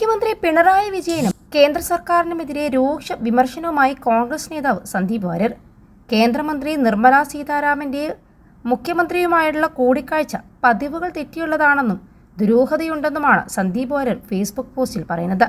മുഖ്യമന്ത്രി പിണറായി വിജയനും കേന്ദ്ര സർക്കാരിനുമെതിരെ രൂക്ഷ വിമർശനവുമായി കോൺഗ്രസ് നേതാവ് സന്ദീപ് വാര്യർ. കേന്ദ്രമന്ത്രി നിർമ്മല സീതാരാമന്റെ മുഖ്യമന്ത്രിയുമായുള്ള കൂടിക്കാഴ്ച പതിവുകൾ തെറ്റിയുള്ളതാണെന്നും ദുരൂഹതയുണ്ടെന്നുമാണ് സന്ദീപ് വാര്യർ ഫേസ്ബുക്ക് പോസ്റ്റിൽ പറയുന്നത്.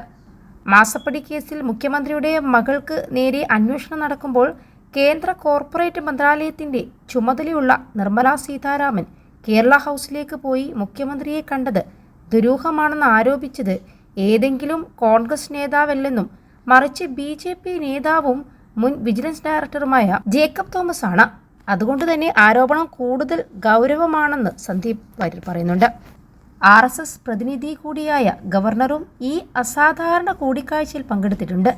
മാസപ്പടി കേസിൽ മുഖ്യമന്ത്രിയുടെ മകൾക്ക് നേരെ അന്വേഷണം നടക്കുമ്പോൾ കേന്ദ്ര കോർപ്പറേറ്റ് മന്ത്രാലയത്തിന്റെ ചുമതലയുള്ള നിർമ്മല സീതാരാമൻ കേരള ഹൗസിലേക്ക് പോയി മുഖ്യമന്ത്രിയെ കണ്ടത് ദുരൂഹമാണെന്ന് ആരോപിച്ചത് ഏതെങ്കിലും കോൺഗ്രസ് നേതാവല്ലെന്നും മറിച്ച് ബി ജെ പി നേതാവും മുൻ വിജിലൻസ് ഡയറക്ടറുമായ ജേക്കബ് തോമസ് ആണ് അതുകൊണ്ട് തന്നെ ആരോപണം കൂടുതൽ ഗൗരവമാണെന്ന് സന്ദീപ് വാര്യർ പറയുന്നുണ്ട്. ആർ എസ് എസ് പ്രതിനിധി കൂടിയായ ഗവർണറും ഈ അസാധാരണ കൂടിക്കാഴ്ചയിൽ പങ്കെടുത്തിട്ടുണ്ട്.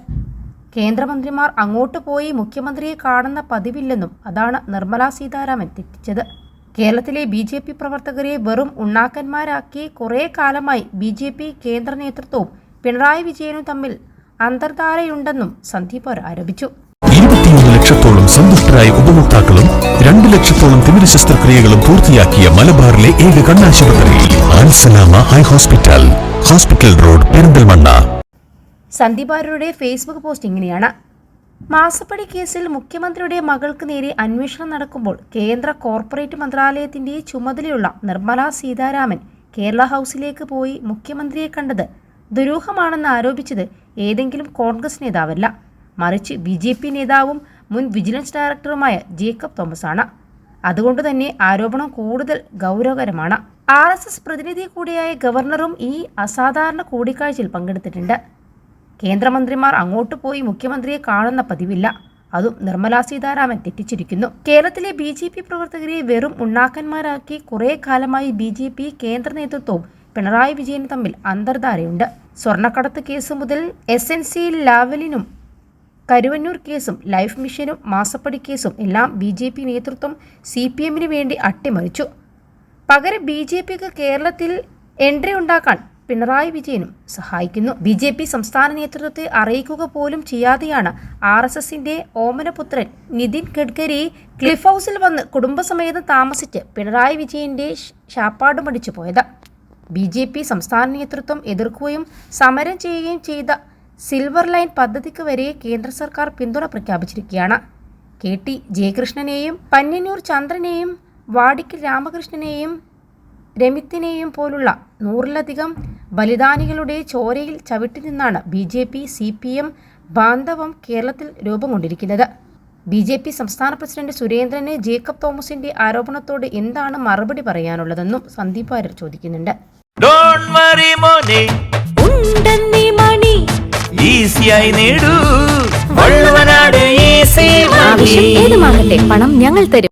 കേന്ദ്രമന്ത്രിമാർ അങ്ങോട്ട് പോയി മുഖ്യമന്ത്രിയെ കാണുന്ന പതിവില്ലെന്നും അതാണ് നിർമ്മലാ സീതാരാമൻ തെറ്റിച്ചത്. കേരളത്തിലെ ബി ജെ പി പ്രവർത്തകരെ വെറും ഉണ്ണാക്കന്മാരാക്കി കുറേ കാലമായി ബി ജെ പി കേന്ദ്ര നേതൃത്വവും പിണറായി വിജയനും തമ്മിൽ അന്തർധാരയുണ്ടെന്നും സന്ദീപ് ആരോപിച്ചു. ലക്ഷത്തോളം സന്തുഷ്ടരായ ഉപഭോക്താക്കളും രണ്ട് ലക്ഷത്തോളം തിമിര ശസ്ത്രക്രിയകളും പൂർത്തിയാക്കിയ മലബാറിലെ ഏക കണ്ണാശുപത്രി ആൻസലാമ high hospital hospital road Perinthalmanna. Sandeep Facebook post ഇങ്ങനെയാണ്. മാസപ്പടി കേസിൽ മുഖ്യമന്ത്രിയുടെ മകൾക്ക് നേരെ അന്വേഷണം നടക്കുമ്പോൾ കേന്ദ്ര കോർപ്പറേറ്റ് മന്ത്രാലയത്തിന്റെ ചുമതലയുള്ള നിർമ്മല സീതാരാമൻ കേരള ഹൗസിലേക്ക് പോയി മുഖ്യമന്ത്രിയെ കണ്ടത് ദുരൂഹമാണെന്ന് ആരോപിച്ചത് ഏതെങ്കിലും കോൺഗ്രസ് നേതാവല്ല. മറിച്ച് ബി ജെ പി നേതാവും മുൻ വിജിലൻസ് ഡയറക്ടറുമായ ജേക്കബ് തോമസ് ആണ് അതുകൊണ്ട് തന്നെ ആരോപണം കൂടുതൽ ഗൗരവകരമാണ്. ആർ എസ് എസ് പ്രതിനിധി കൂടിയായ ഗവർണറും ഈ അസാധാരണ കൂടിക്കാഴ്ചയിൽ പങ്കെടുത്തിട്ടുണ്ട്. കേന്ദ്രമന്ത്രിമാർ അങ്ങോട്ട് പോയി മുഖ്യമന്ത്രിയെ കാണുന്ന പതിവില്ല. അതും നിർമ്മലാ സീതാരാമൻ തെറ്റിച്ചിരിക്കുന്നു. കേരളത്തിലെ ബി ജെ പി പ്രവർത്തകരെ വെറും ഉണ്ണാക്കന്മാരാക്കി കുറേ കാലമായി ബി ജെ പി കേന്ദ്ര നേതൃത്വവും പിണറായി വിജയനും തമ്മിൽ അന്തർധാരയുണ്ട്. സ്വർണക്കടത്ത് കേസ് മുതൽ എസ് എൻ സി ലാവലിനും കരുവന്നൂർ കേസും ലൈഫ് മിഷനും മാസപ്പടി കേസും എല്ലാം ബി ജെ പി നേതൃത്വം സി പി എമ്മിന് വേണ്ടി അട്ടിമറിച്ചു. പകരം ബി ജെ പിക്ക് കേരളത്തിൽ എൻട്രി ഉണ്ടാക്കാൻ പിണറായി വിജയനും സഹായിക്കുന്നു. ബി ജെ പി സംസ്ഥാന നേതൃത്വത്തെ അറിയിക്കുക പോലും ചെയ്യാതെയാണ് ആർ എസ് എസിന്റെ ഓമനപുത്രൻ നിതിൻ ഗഡ്കരി ക്ലിഫ് ഹൗസിൽ വന്ന് കുടുംബസമേതം താമസിച്ച് പിണറായി വിജയന്റെ ശാപ്പാടുമടിച്ചു പോയത്. ബി ജെ പി സംസ്ഥാന നേതൃത്വം എതിർക്കുകയും സമരം ചെയ്യുകയും ചെയ്ത സിൽവർ ലൈൻ പദ്ധതിക്ക് വരെ കേന്ദ്ര സർക്കാർ പിന്തുണ പ്രഖ്യാപിച്ചിരിക്കുകയാണ്. കെ ടി ജയകൃഷ്ണനെയും പന്നന്നൂർ ചന്ദ്രനെയും വാടിക്കൽ രാമകൃഷ്ണനെയും രമിത്തിനെയും പോലുള്ള നൂറിലധികം ബലിദാനികളുടെ ചോരയിൽ ചവിട്ടി നിന്നാണ് B J P C P M ബാന്ധവം കേരളത്തിൽ രൂപം കൊണ്ടിരിക്കുന്നത്. ബി ജെ പി സംസ്ഥാന പ്രസിഡന്റ് സുരേന്ദ്രന് ജേക്കബ് തോമസിന്റെ ആരോപണത്തോട് എന്താണ് മറുപടി പറയാനുള്ളതെന്നും സന്ദീപ് വാര്യർ ചോദിക്കുന്നുണ്ട്. ഡോണ്ട് വറി മോനെ. ഉണ്ടെന്നീ മണി. ഈസിയായി നേടൂ. വള്ളുവനാട് ഈസി ആവശ്യം ഏതുമാകട്ടെ പണം ഞങ്ങൾ തരും.